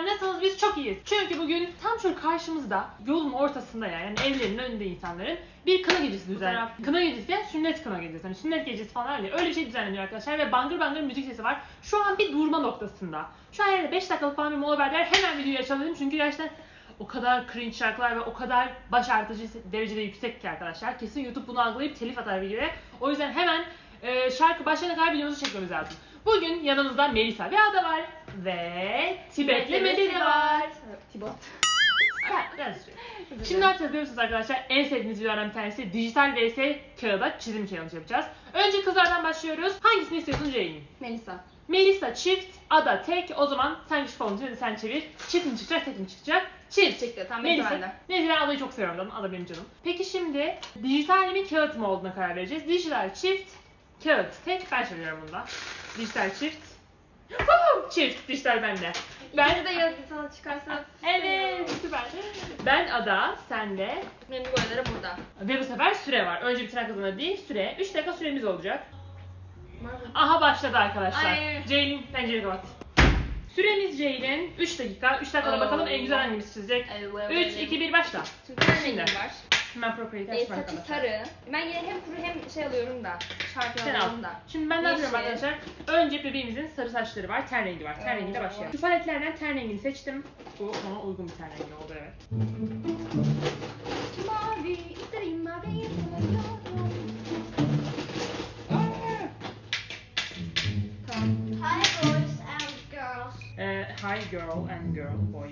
insanlar nasılsınız? Biz çok iyiyiz. Çünkü bugün tam şöyle karşımızda yolun ortasında yani, yani evlerinin önünde insanların bir kına gecesi düzenleniyor. Kına gecesi yani sünnet kına gecesi. Hani sünnet gecesi falan öyle. Öyle bir şey düzenleniyor arkadaşlar ve bangır bangır müzik sesi var. Şu an bir durma noktasında. Şu an yani 5 dakikalık falan bir mola verdiler. Hemen videoyu açalım çünkü gerçekten o kadar cringe şarkılar ve o kadar baş ağrıtıcı derecede yüksek ki arkadaşlar. Kesin YouTube bunu algılayıp telif atar videoya. O yüzden hemen e, şarkı başlayana kadar videomuzu çekmemiz lazım. Bugün yanımızda Melisa ve Ada var. Ve Tibetli Medeni var. Tibot. Ha, biraz şey. Şimdi ne yapacağız biliyor musunuz arkadaşlar? En sevdiğiniz videolardan bir tanesi dijital vs kağıda çizim challenge yapacağız. Önce kızlardan başlıyoruz. Hangisini istiyorsun Ceylin? Melisa. Melisa çift, Ada tek. O zaman sen küçük olunca hadi sen çevir. Çift mi çıkacak, tek mi çıkacak? Çift. Çıktı. Tam Melisa Melisa. Neyse ben Ada'yı çok seviyorum canım. Ada benim canım. Peki şimdi dijital mi kağıt mı olduğuna karar vereceğiz. Dijital çift, kağıt tek. Ben söylüyorum bunda. Dijital çift. Çift, dijital bende. Ben de yazı sana çıkarsa. Evet, süper. Ben Ada, sen de. Benim boyları burada. Ve bu sefer süre var. Önce bitiren kazanır değil, süre. 3 dakika süremiz olacak. Aha başladı arkadaşlar. Ay. Ceylin, pencere kapat. Süremiz Ceylin 3 dakika. 3 dakikada Oo. bakalım en güzel hangimiz çizecek. 3, 2, 1 başla. Şimdi tane Şimdi. var. Hemen proprietary E, smart saçı sarı. Ben yine hem kuru hem şey alıyorum da. Şarkı Sen al. alıyorum da. Şimdi ben ne yapıyorum arkadaşlar? Önce bebeğimizin sarı saçları var, ten rengi var. Ten rengiyle Oo. başlayalım. Şu paletlerden ten rengini seçtim. Bu ona uygun bir ten rengi oldu evet. Mavi, isterim mavi. Tamam. Hi boys and girls. Ee, hi girl and girl boy.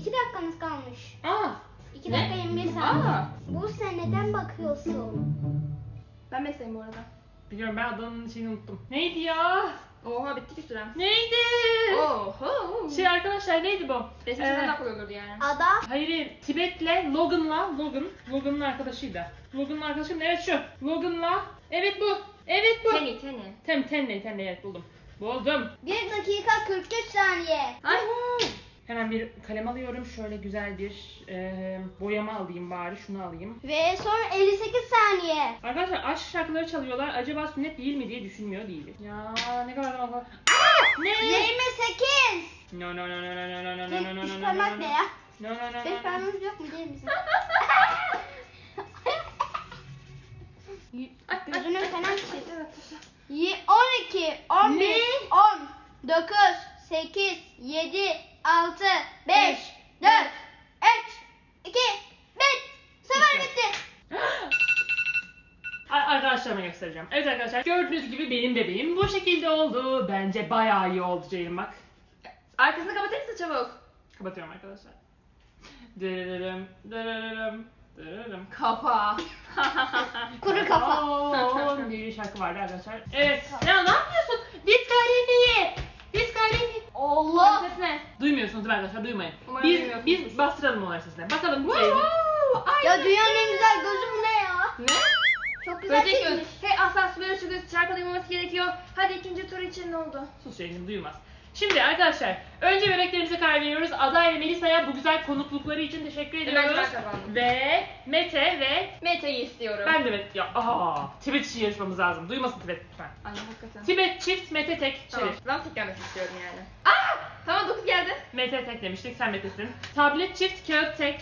İki dakikamız kalmış. Aa! İki Ne? dakika 21 saniye. Aa. Bu sen neden bakıyorsun? Ben mesleğim bu arada. Biliyorum ben adamın şeyini unuttum. Neydi ya? Oha bitti ki sürem. Neydi? Oho. Şey arkadaşlar neydi bu? Resim Ee, kolay olurdu yani. Ada. Hayır, Tibet'le Logan'la, Logan, Logan'ın arkadaşıydı. Logan'ın arkadaşı mı? Evet şu. Logan'la, evet bu. Evet bu. Teni teni. Tem, tenle, tenle evet buldum. Buldum. 1 dakika 43 saniye. Ay. Hemen bir kalem alıyorum. Şöyle güzel bir e, boyama alayım bari. Şunu alayım. Ve sonra 58 saniye. Arkadaşlar aşk şarkıları çalıyorlar. Acaba sünnet değil mi diye düşünmüyor değilim. Ya ne kadar zaman var. Ne? 28. No no no no no no no no no no no no parmak ne ya? no no no Beş no no parmağımız yok mu değil misin? Ay, Gözünü falan ay, çiz. evet, taşla. Ye- 12, 11, Ne? 10, 9, 8, 7, 6, 5, 4, 3, 2, 1. Sıfır bitti. Ar- Arkadaşlarıma göstereceğim. Evet arkadaşlar gördüğünüz gibi benim bebeğim bu şekilde oldu. Bence bayağı iyi oldu Ceylin bak. Arkasını kapatırsa çabuk. Kapatıyorum arkadaşlar. Dırırırım, dırırırım, dırırırım. Kapa. Kuru kafa. Oo, diye bir şarkı vardı arkadaşlar. Evet. Ya ne yapıyorsun? Diskalifiye. Diskalifiye. Allah. Ses ne? Duymuyorsunuz değil mi arkadaşlar? Duymayın. Umarım Biz duymuyorsunuz. biz bastıralım onların sesine. Bakalım. Ceylin. ay. Ya dünyanın en güzel gözü bu ne ya? Ne? Çok güzel Böcek göz. Hey asla süper şu göz şarkı duymaması gerekiyor. Hadi ikinci tur için ne oldu? Sus Ceylin duymaz. Şimdi arkadaşlar önce bebeklerimize karar veriyoruz. Ada ve Melisa'ya bu güzel konuklukları için teşekkür ediyoruz. kazandım. Ve Mete ve Mete'yi istiyorum. ben de Mete. Ya aa, Tibet için yarışmamız lazım. Duymasın Tibet lütfen. Ay hakikaten. Tibet çift, Mete tek. Tamam. Çevir. Ben tek gelmesini istiyorum yani. Aa! Tamam 9 geldi. Mete tek demiştik, sen Mete'sin. Tablet çift, kağıt tek.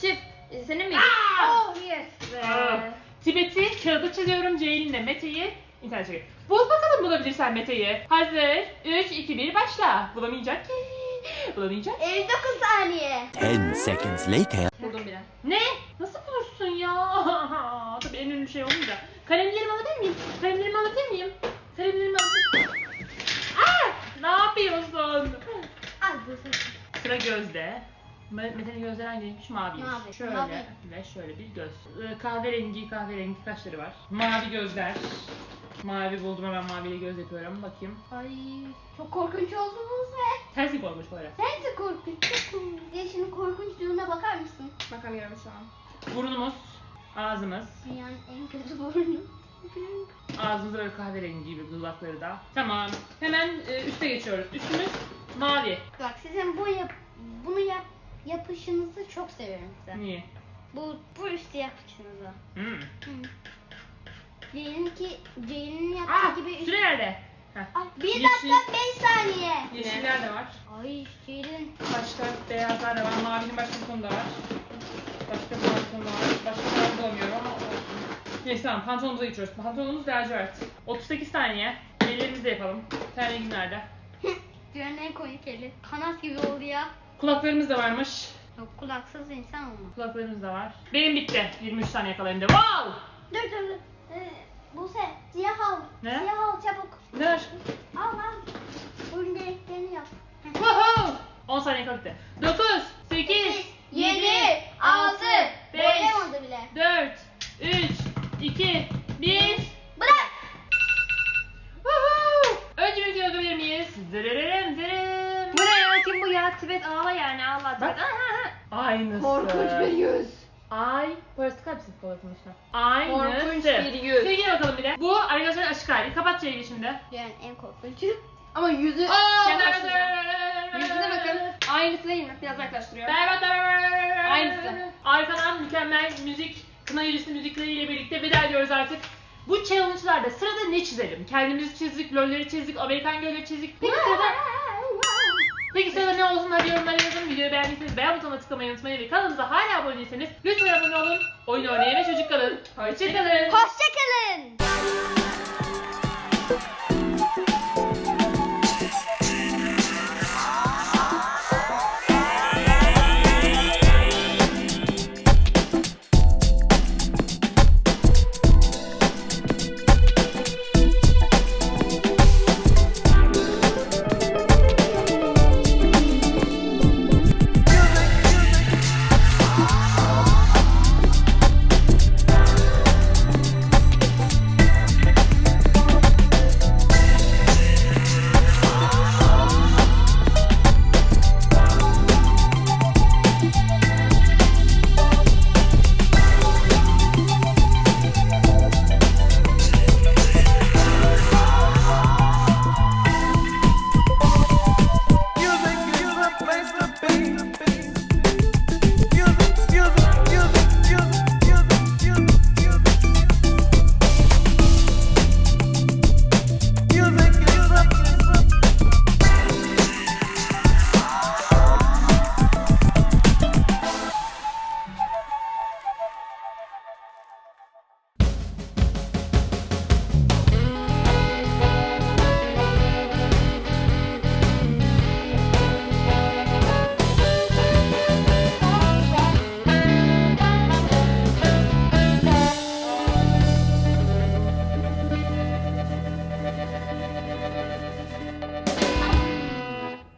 Çift. Ee, Senin? Aa! Oh yes be. Aa. Tibet'i kağıda çiziyorum, Ceylin'le Mete'yi internet çekiyor. Bul bakalım bulabilirsen Mete'yi. Hazır. 3, 2, 1 başla. Bulamayacak ki. Bulamayacak. 59 saniye. 10 seconds later. Buldum bile. Ne? Nasıl bulursun ya? Tabii en ünlü şey olunca. Kalemlerimi alabilir miyim? Kalemlerimi alabilir miyim? Kalemlerimi alabilir miyim? Aa! Ne yapıyorsun? Al bu sefer. Sıra gözde. Me- Mete'nin gözleri hangi renkmiş? Mavi. Mavi. Şöyle Mavi. ve şöyle bir göz. Ee, Kahverengi kahverengi kaşları var. Mavi gözler. Mavi buldum hemen maviyle göz yapıyorum. Bakayım. Ay çok korkunç oldu bu sefer. Ters ip olmuş böyle. Sen de korkunç, çok korkunç. Yaşının korkunçluğuna bakar mısın? Bakamıyorum şu an. Burnumuz, ağzımız. Dünyanın en kötü burnu. Ağzımızda böyle kahverengi gibi dudakları da. Tamam. Hemen e, üste geçiyoruz. Üstümüz mavi. Bak sizin bu yap bunu yap yapışınızı çok seviyorum size. Niye? Bu bu üstü yapışınızı. Hmm. Hı. Ceylin ki Ceylin'in yaptığı Aa, gibi üst... süre nerede? Heh. Ay Bir Yeşil. dakika 5 saniye. Yeşiller de var. Ay Ceylin. Başka beyazlar da var. Mavinin başka bir tonu da var. Başka bir pantolon da var. Başka bir tane bulamıyorum ama olsun. Neyse tamam pantolonumuza geçiyoruz. Pantolonumuz lacivert. 38 saniye. Ellerimizi de yapalım. Terliğimiz nerede? Dünyanın en komik eli. Kanat gibi oldu ya. Kulaklarımız da varmış. Yok kulaksız insan olmaz. Kulaklarımız da var. Benim bitti. 23 saniye kala elimde. Wow! Dur dur dur. Ee, Buse siyah al. Ne? Siyah al çabuk. Ne aşkım? Al al. Bunun gereklerini yap. Woohoo! 10 saniye bitti. 9, 8, 7, ya? Tibet ağla yani ağla. Bak. Tibet. Aynısı. Korkunç bir yüz. Ay, parası kaç siz kolasınızda? Aynısı. Korkunç bir yüz. Sevgili bakalım bir de. Bu arkadaşlar aşk hali. Kapat şeyi şimdi. Dünyanın en korkunç. Ama yüzü Aa, yaklaştıracağım. Yüzüne bakın. Aynısı değil mi? Biraz yaklaştırıyor. Berbat Aynısı. Arkadan mükemmel müzik, kına gecesi müzikleriyle birlikte veda ediyoruz artık. Bu challenge'larda sırada ne çizelim? Kendimizi çizdik, lolleri çizdik, Amerikan gölleri çizdik. Peki sırada, Videoyu beğendiyseniz beğen butonuna tıklamayı unutmayın ve kanalımıza hala abone değilseniz lütfen abone olun. Oyun oynayın ve çocuk kalın. Hoşçakalın. Hoşçakalın.